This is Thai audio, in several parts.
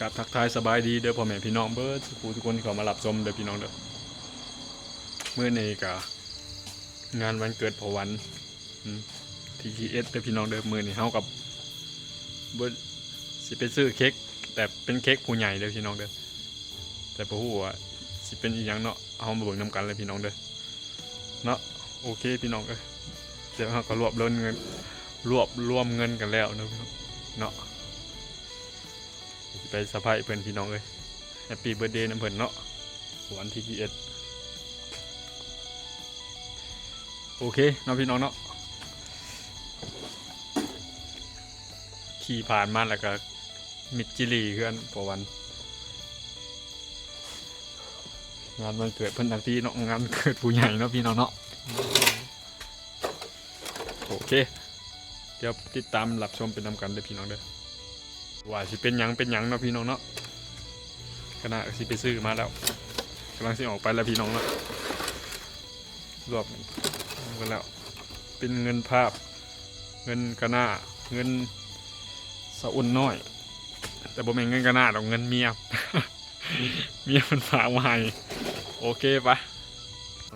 กับทักทายสบายดีเด้อพ่อแม่พี่น้องเบิร์ดทุกทุกคนที่เขามารับชมเด้อพี่น้องเด้อเมื่อในกะงานวันเกิดพอวันทีทีเอสเด้อพี่น้องเด้อมื่อนี้เฮากับเบิร์ดสิไปซื้อเค้กแต่เป็นเค้กผู้ใหญ่เด้อพี่น้องเด้อแต่บ่ฮู้ว่าสิเป็นอีหยังเนาะเฮามาเบิ่งนํกันเลยพี่น้องเด้อเนาะโอเคพี่น้องเอ้ยเดี๋ยวเฮาก็รวบรวมเงินรวบรวมเงินกันแล้วเนาะพี่น้องเนาะ ไปสะพายเพื่อนพี่น้องเลยแฮปปี้เบิร์เดย์น้ำเพื่อนเนาะวันที่กี่เอ็ดโอเคเนาะพี่น้องเนาะขี่ผ่านมาแล้วก็มิดจิลีเพื่อนพอวัน งานวันเกิดเพื่อนทั้งที่เนาะงานเกิดผู้ใหญ่เนาะพี่น้องเนาะโอเค เดี๋ยวติดตามรับชมเป็นนำกันเลยพี่น้องเด้อ ว่าสิเป็นยังเป็นยังเนาะพี่น้องเนาะขณะสิไปซื้อมาแล้วกำลังสิออกไปแล้วพี่น้องเนาะรวบกันแล้ว เป็นเงินภาพ เงินกระนาเงินสะอุ่นน้อย แต่บ่แม่นเงินกระน้าดอกเงินเมียเมียมันฝากมาให้โอเคปะ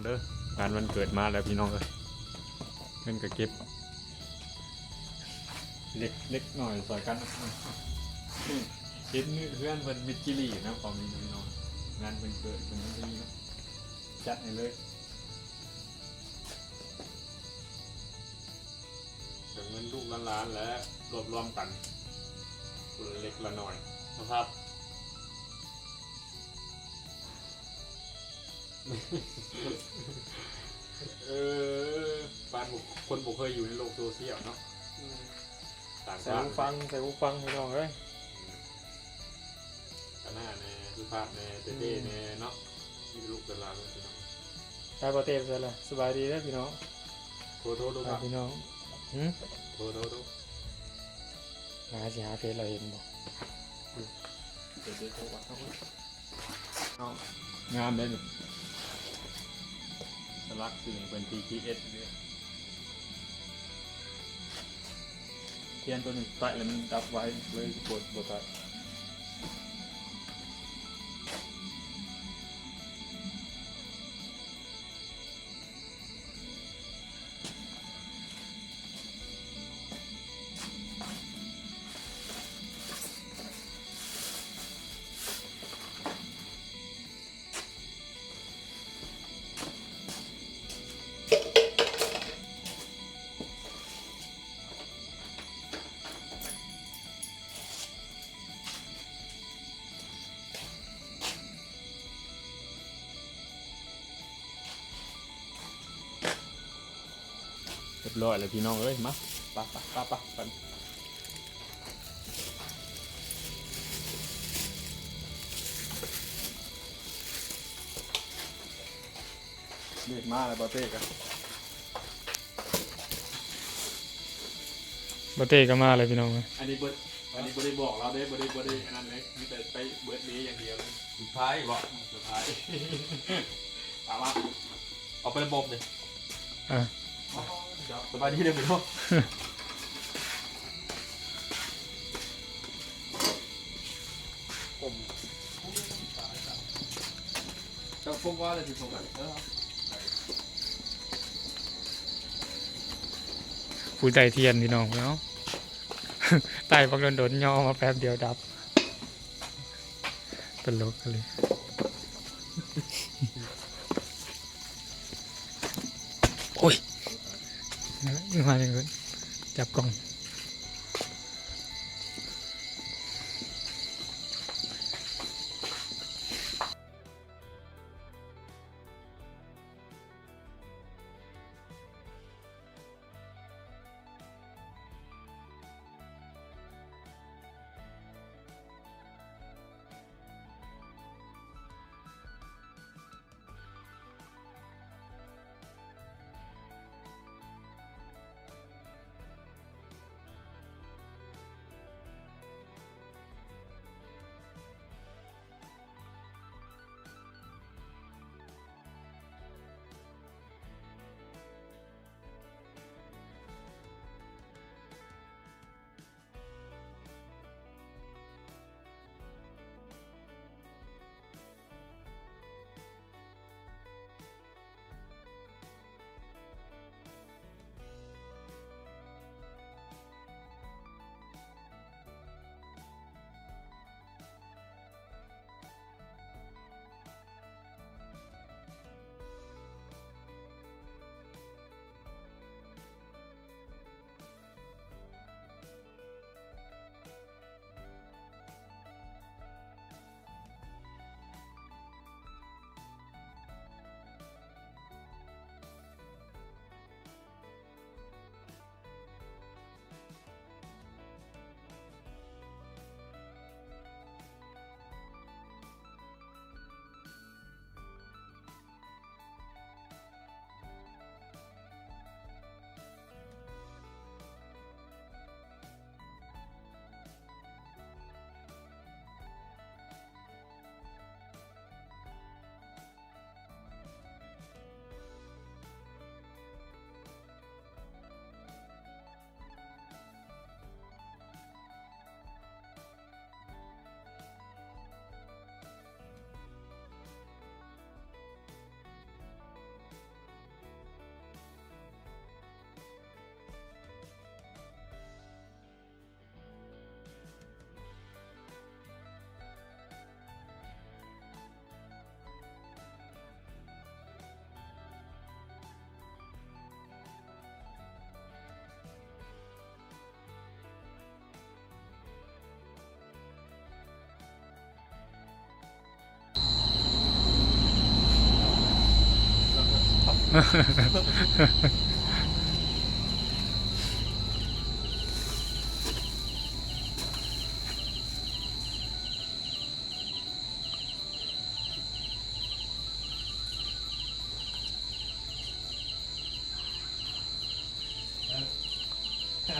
เด้องานวันเกิดมาแล้วพี่น้องเอ้ยเงินก็เก็บเล็กเล็กหน่อยใสอยกัน เห็นเพื่อนเป็นมิดจิลี่นะความนี้น้องๆงานเป็นเกิดเป็นมิดจิลี่นะจัดให้เลยเดี๋ยวเงินลูกล้านๆแล้วรวบรวมกันคนละเล็กละหน่อยนะครับเออบ้านบุคคนบุเคยอยู่ในโลกโซเชียลเนาะต่างใส่บ้านหูฟังใส่หูฟังพี่น้องเอ้ย กันหน้าแน่สุภาพแน่เต้เต้แน่เนาะมีลูกเป็นหลานเลยพี่น้องได้ประเทศเสร็จแล้วสบายดีเด้อพี่น้องโทรโทรดูคครัรับบพี่น้องหืมโทรโทรดูหาสิหาเฟซเราเห็นบ่เต้เต้โทรวัดเข้ามาเอางามเลยนี่สลักสิ่งเป็น TTS เลยเทียนตัวนี้ใส่แล้วมันดับไว้เลยกดบทตัด รียบร้อยเลยพี่น้องเอ้ยมาปะปะปะปะไปเด็กมาเลยบอเต้กันบ่เต้ก็มาเลยพี่น้องเอ้ยอันนี้เบิร์ดอันนี้บริบอกเราได้บริบริอันนั้นเลยมีแต่ไปเบิร์ดนี้อย่างเดียวเลยสุดท้ายบอกสุดท้ายถามว่าเอาไประบบเลยอะ สบายดีเลยพี่น้องผมจะพบว่าอะไรที่ส่งกันเออผู้ใจเทียนพี่น้องเนาะตายบักโดนๆย่อมาแป๊บเดียวดับ ตลกกันเลย มาอย่างนี้จับกล่อง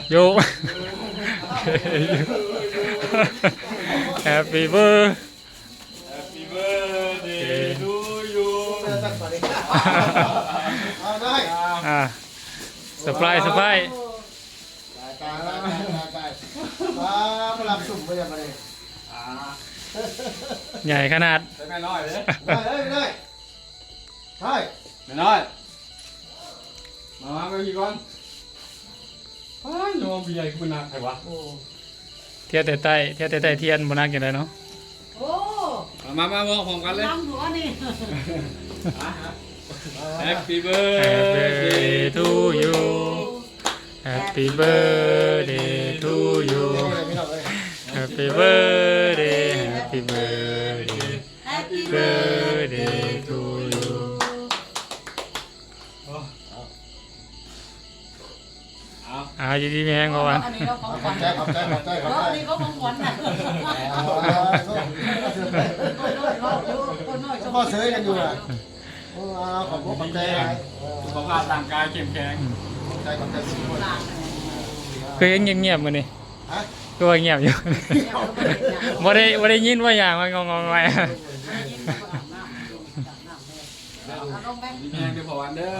โย Happy birthday เอาได้อ่าเซอร์ไพรส์เซอร์ไพรส์ตายตายตายตายมาพลังสุ่มไปยังไงใหญ่ขนาดใช้แม่น้อยเลยได้เอ้ยไม่ได้ใช่แม่น้อย มามาไปพี่ก่อนอ้ายโยมพี่ใหญ่ขึ้นหนักใครวะเทียบแต่ใต้เทียบแต่ใต้เทียนบนักอย่างไรเนาะโอ้มามามาบอกผมกันเลย ลำหัวนี่ Happy Happy birthday birthday to you Happy birthday to you ไม่ต้องเลย Happy birthday Happy birthday แฮปปี้ birthday to you เอาอ่าอยู่ดีมีแห้งก่อนอันนี้เราของขขวัอบญใจขอบใจขอบใจขอบเออใจอันนี้เขาของขวัญนะคนน้อยรอดอยู่คนน้อยพ่อซื้อกันอยู่อะ ขอบคุณขอบใจสุขภาพร่างกายเข้มแข็งขอบใจขอบใจทุกคนหลานเคยเงียบเงียบๆมานี่ฮะก็ว่าเงียบอยู่บ่ได้บ่ได้ยินว่าอย่างมันงงงไว้เอาลงแบงค์มีแม่เดี๋ยวพอวันเด้อ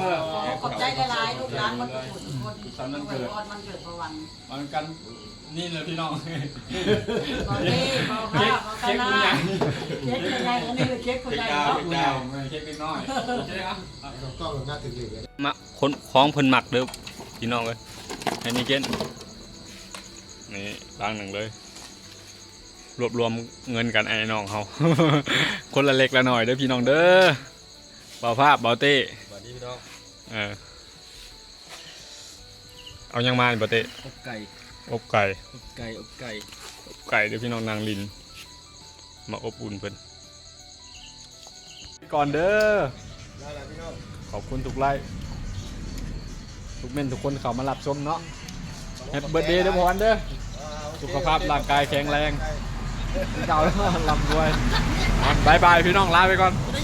ขอบใจหลายๆลูกหลานมันทุกคนทุกคนมันเกิดมันเกิดประวันมันกันนี่เลยพี่น้องขอเค้กขอข้าวขอกันนะเค้กยังไงอันนี้เค้กคนเค้กใหญ่ดาวเนาะ เค้กดาวเค้กเล็กน้อยโอเคครับกล้องหน้าถึงอยู่มาคนคล้องเพิ่นหมักเด้อพี่น้องเลยอันนี้เกนนี่ล้างหนึ่งเลย รวบรวมเงินกันไอ้น้องเขาคนละเล็กละหน่อยเด้อพี่น้องเด้อเบาภาพเบาเต้สวัสดีพี่น้องเออเอายังมานี่เบาเต้อบไก่อบไก่อบไก่อบไก่ไก่เดี๋ยวพี่น้องนางลิน มาอบอุ่นเพิ่น ก่อนเด้อได้แล้วพี่น้องขอบคุณทุกไลค์ทุกเม่นทุกคนเข้ามารับชมเนาะแฮปปี้เบิร์ดเดย์เด้อพรเด้อสุขภาพร่างกายแข็งแรงเจ้าแล้วลำด้วยบายบายพี่น้องลาไปก่อนได้